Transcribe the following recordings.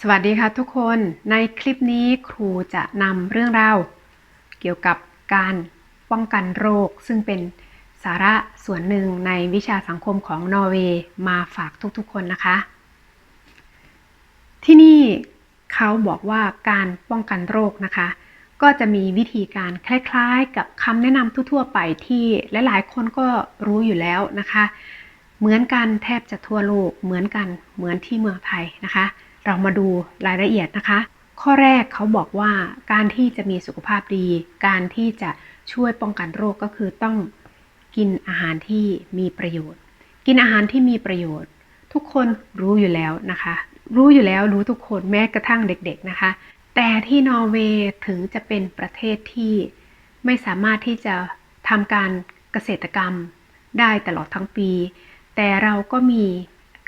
สวัสดีค่ะทุกคนในคลิปนี้ครูจะนำเรื่องราวเกี่ยวกับการป้องกันโรค ซึ่งเป็นสาระส่วนหนึ่งในวิชาสังคมของนอร์เวย์มาฝากทุกๆคนนะคะ ที่นี่เขาบอกว่าการป้องกันโรคนะคะ ก็จะมีวิธีการคล้ายๆ กับคำแนะนำทั่วๆไปที่หลายๆคนก็รู้อยู่แล้วนะคะ เหมือนกันแทบจะทั่วโลกเหมือนกันเหมือนที่เมืองไทยนะคะ เรามาดูรายละเอียดนะคะ ข้อแรกเขาบอกว่าการที่จะมีสุขภาพดี การที่จะช่วยป้องกันโรคก็คือต้องกินอาหารที่มีประโยชน์ กินอาหารที่มีประโยชน์ ทุกคนรู้อยู่แล้วนะคะ รู้อยู่แล้วรู้ทุกคนแม้กระทั่งเด็ก ๆนะคะ แต่ที่นอร์เวย์ถึงจะเป็นประเทศที่ไม่สามารถที่จะทำการเกษตรกรรมได้ตลอดทั้งปี แต่เราก็มี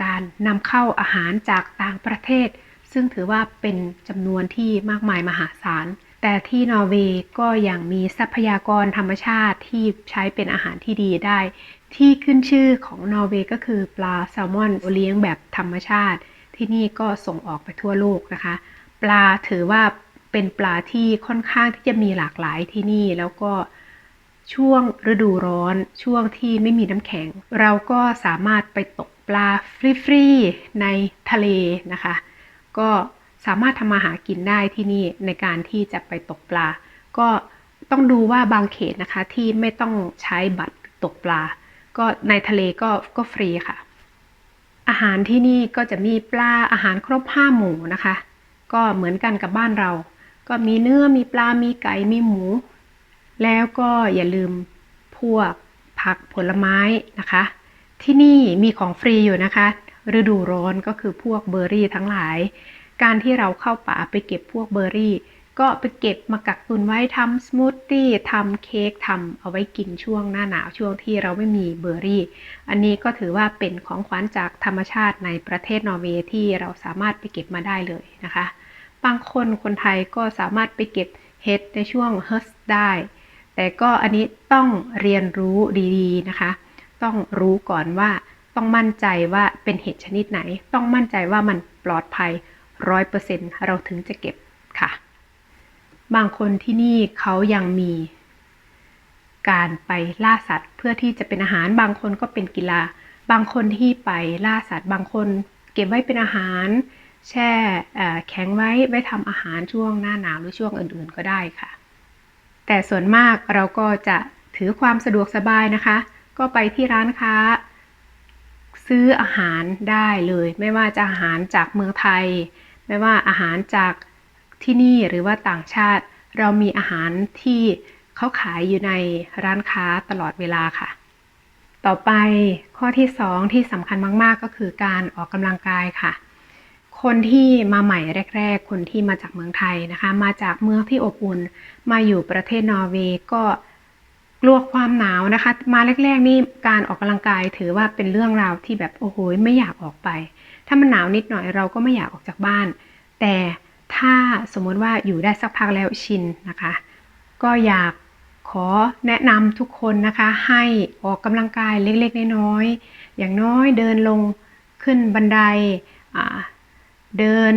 การนำเข้าอาหารจากต่างประเทศ ซึ่งถือว่าเป็นจำนวนที่มากมายมหาศาล แต่ที่นอร์เวย์ก็ยังมีทรัพยากรธรรมชาติที่ใช้เป็นอาหารที่ดีได้ ที่ขึ้นชื่อของนอร์เวย์ก็คือปลาแซลมอนเลี้ยงแบบธรรมชาติ ที่นี่ก็ส่งออกไปทั่วโลกนะคะ ปลาถือว่าเป็นปลาที่ค่อนข้างที่จะมีหลากหลายที่นี่แล้วก็ช่วงฤดูร้อนช่วงที่ไม่มีน้ำแข็ง เราก็สามารถไปตก ปลาฟรีๆในทะเลนะคะ ก็สามารถทำมาหากินได้ที่นี่ในการที่จะไปตกปลา ก็ต้องดูว่าบางเขตนะคะที่ไม่ต้องใช้บัตรตกปลา ก็ในทะเลก็ก็ฟรีค่ะ อาหารที่นี่ก็จะมีปลาอาหารครบห้าหมู่นะคะ ก็เหมือนกันกับบ้านเรา ก็มีเนื้อมีปลา มีไก่ มีหมู แล้วก็อย่าลืมพวกผักผลไม้นะคะ ที่นี่มีของฟรีอยู่นะคะ ฤดูร้อนก็คือพวกเบอร์รี่ทั้งหลาย การที่เราเข้าป่าไปเก็บพวกเบอร์รี่ ก็ไปเก็บมากักตุนไว้ทำสมูทตี้ทำเค้กทำเอาไว้กินช่วงหน้าหนาวช่วงที่เราไม่มีเบอร์รี่ อันนี้ก็ถือว่าเป็นของขวัญจากธรรมชาติในประเทศนอร์เวย์ที่เราสามารถไปเก็บมาได้เลยนะคะ บางคนคนไทยก็สามารถไปเก็บเห็ดในช่วงเฮิร์สได้ แต่ก็อันนี้ต้องเรียนรู้ดีๆนะคะ ต้องรู้ก่อนว่า ต้องมั่นใจว่าเป็นเห็ดชนิดไหน ต้องมั่นใจว่ามันปลอดภัยร้อยเปอร์เซ็นต์เราถึงจะเก็บค่ะ บางคนที่นี่เขายังมีการไปล่าสัตว์ เพื่อที่จะเป็นอาหารบางคนก็เป็นกีฬา บางคนที่ไปล่าสัตว์ บางคนเก็บไว้เป็นอาหาร แช่แข็งไว้ไว้ทำอาหารช่วงหน้าหนาวหรือช่วงอื่นๆก็ได้ค่ะ แต่ส่วนมากเราก็จะถือความสะดวกสบายนะคะ ก็ไปที่ร้านค้า ซื้ออาหารได้เลย ไม่ว่าจะอาหารจากเมืองไทย ไม่ว่าอาหารจากที่นี่หรือว่าต่างชาติ เรามีอาหารที่เขาขายอยู่ในร้านค้าตลอดเวลาค่ะ ต่อไปข้อที่2ที่สำคัญมาก ๆ ก็คือการออกกำลังกายค่ะ คนที่มาใหม่แรก ๆ คนที่มาจากเมืองไทยนะคะ มาจากเมืองที่อบอุ่น มาอยู่ประเทศนอร์เวย์ก็ กลัวความหนาวนะคะ มาแรกๆนี่การออกกำลังกายถือว่าเป็นเรื่องราวที่แบบโอ้โหไม่อยากออกไป ถ้ามันหนาวนิดหน่อยเราก็ไม่อยากออกจากบ้าน แต่ถ้าสมมติว่าอยู่ได้สักพักแล้วชินนะคะ ก็อยากขอแนะนำทุกคนนะคะ ให้ออกกำลังกายเล็กๆน้อยๆอย่างน้อยเดินลงขึ้นบันไดเดิน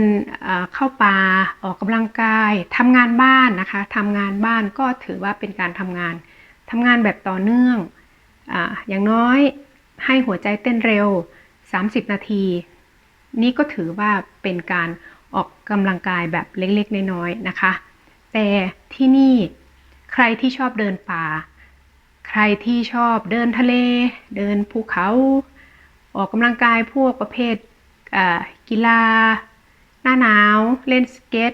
เข้าป่าออกกำลังกายทำงานบ้านนะคะทำงานบ้านก็ถือว่าเป็นการทำงาน ทำงานแบบต่อเนื่องออย่างน้อยให้หัวใจเต้นเร็ว 30 นาที นี่ก็ถือว่าเป็นการออกกำลังกายแบบเล็กๆ น้อยๆนะคะ แต่ที่นี่ใครที่ชอบเดินป่า ใครที่ชอบเดินทะเล เดินภูเขา ออกกำลังกายพวกประเภทกีฬา หน้าหนาว เล่นสเก็ต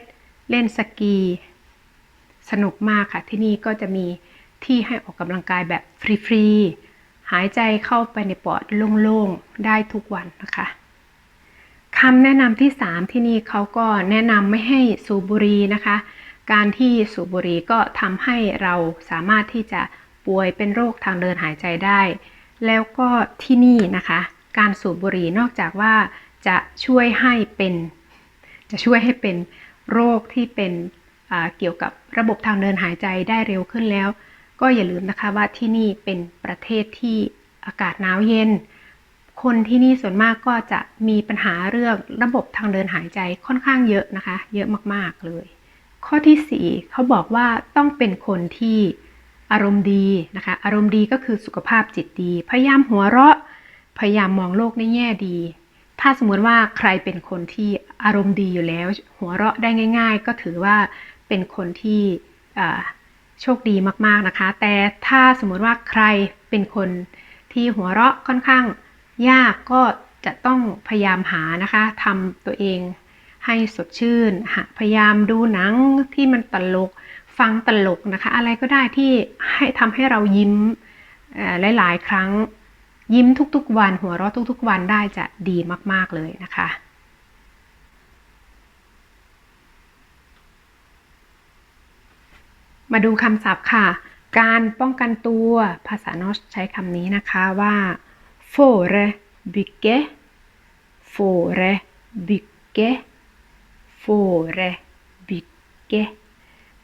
เล่นสกี สนุกมากค่ะที่นี่ก็จะมี ที่ให้ออกกำลังกายแบบฟรีๆ หายใจเข้าไปในปอดโล่งๆ ได้ทุกวันนะคะคำแนะนำที่ 3 ที่นี่เขาก็แนะนำไม่ให้สูบบุหรี่นะคะ การที่สูบบุหรี่ก็ทำให้เราสามารถที่จะป่วยเป็นโรคทางเดินหายใจได้ แล้วก็ที่นี่นะคะ การสูบบุหรี่นอกจากว่าจะช่วยให้เป็น จะช่วยให้เป็นโรคที่เป็นเกี่ยวกับระบบทางเดินหายใจได้เร็วขึ้นแล้ว ก็อย่าลืมนะคะว่าที่นี่เป็นประเทศที่อากาศหนาวเย็น คนที่นี่ส่วนมากก็จะมีปัญหาเรื่องระบบทางเดินหายใจค่อนข้างเยอะนะคะ เยอะมากๆเลย ข้อที่4เขาบอกว่าต้องเป็นคนที่อารมณ์ดีนะคะ อารมณ์ดีก็คือสุขภาพจิตดี พยายามหัวเราะ พยายามมองโลกในแง่ดี ถ้าสมมติว่าใครเป็นคนที่อารมณ์ดีอยู่แล้ว หัวเราะได้ง่าย ๆ ก็ถือว่าเป็นคนที่ โชคดีมากๆนะคะ แต่ถ้าสมมติว่าใครเป็นคนที่หัวเราะค่อนข้างยากก็จะต้องพยายามหานะคะทำตัวเองให้สดชื่น พยายามดูหนังที่มันตลก ฟังตลกนะคะ อะไรก็ได้ที่ให้ทำให้เรายิ้มหลาย ๆ ครั้งยิ้มทุกๆ วัน หัวเราะทุกๆ วันได้จะดีมาก ๆ เลยนะคะ มาดูคำศัพท์ค่ะ การป้องกันตัว ภาษานอสใช้คำนี้นะคะว่า forebygge forebygge forebygge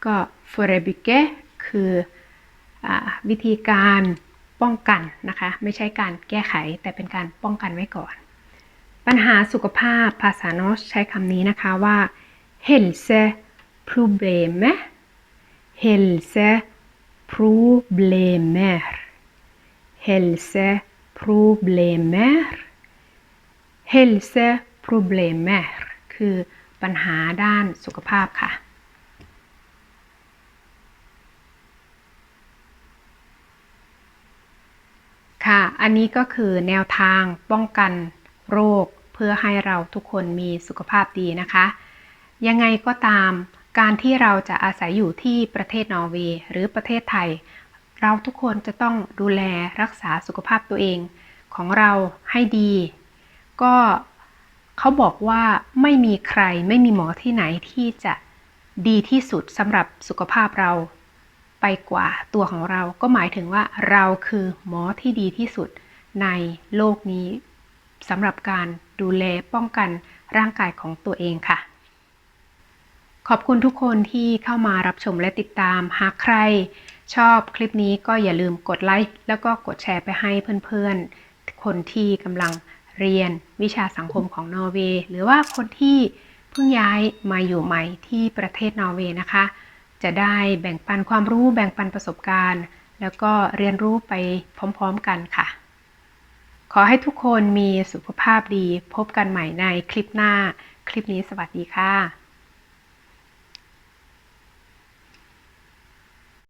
ก็ forebygge คืออวิธีการป้องกันนะคะ ไม่ใช่การแก้ไขแต่เป็นการป้องกันไว้ก่อน ปัญหาสุขภาพภาษานอสใช้คำนี้นะคะว่า health problem hälsoproblemer hälsoproblemer hälsa problemer คือปัญหาด้านสุขภาพค่ะ ค่ะ อันนี้ก็คือแนวทางป้องกันโรคเพื่อให้เราทุกคนมีสุขภาพดีนะคะ ยังไงก็ตาม การที่เราจะอาศัยอยู่ที่ประเทศนอร์เวย์หรือประเทศไทย เราทุกคนจะต้องดูแลรักษาสุขภาพตัวเองของเราให้ดี ก็เขาบอกว่าไม่มีใครไม่มีหมอที่ไหนที่จะดีที่สุดสำหรับสุขภาพเราไปกว่าตัวของเราก็หมายถึงว่าเราคือหมอที่ดีที่สุดในโลกนี้สำหรับการดูแลป้องกันร่างกายของตัวเองค่ะ ขอบคุณทุกคนที่เข้ามารับชมและติดตาม หากใครชอบคลิปนี้ก็อย่าลืมกดไลค์แล้วก็กดแชร์ไปให้เพื่อนๆ คนที่กำลังเรียนวิชาสังคมของนอร์เวย์หรือว่าคนที่เพิ่งย้ายมาอยู่ใหม่ที่ประเทศนอร์เวย์นะคะ จะได้แบ่งปันความรู้แบ่งปันประสบการณ์ แล้วก็เรียนรู้ไปพร้อมๆกันค่ะ ขอให้ทุกคนมีสุขภาพดีพบกันใหม่ในคลิปหน้า คลิปนี้สวัสดีค่ะ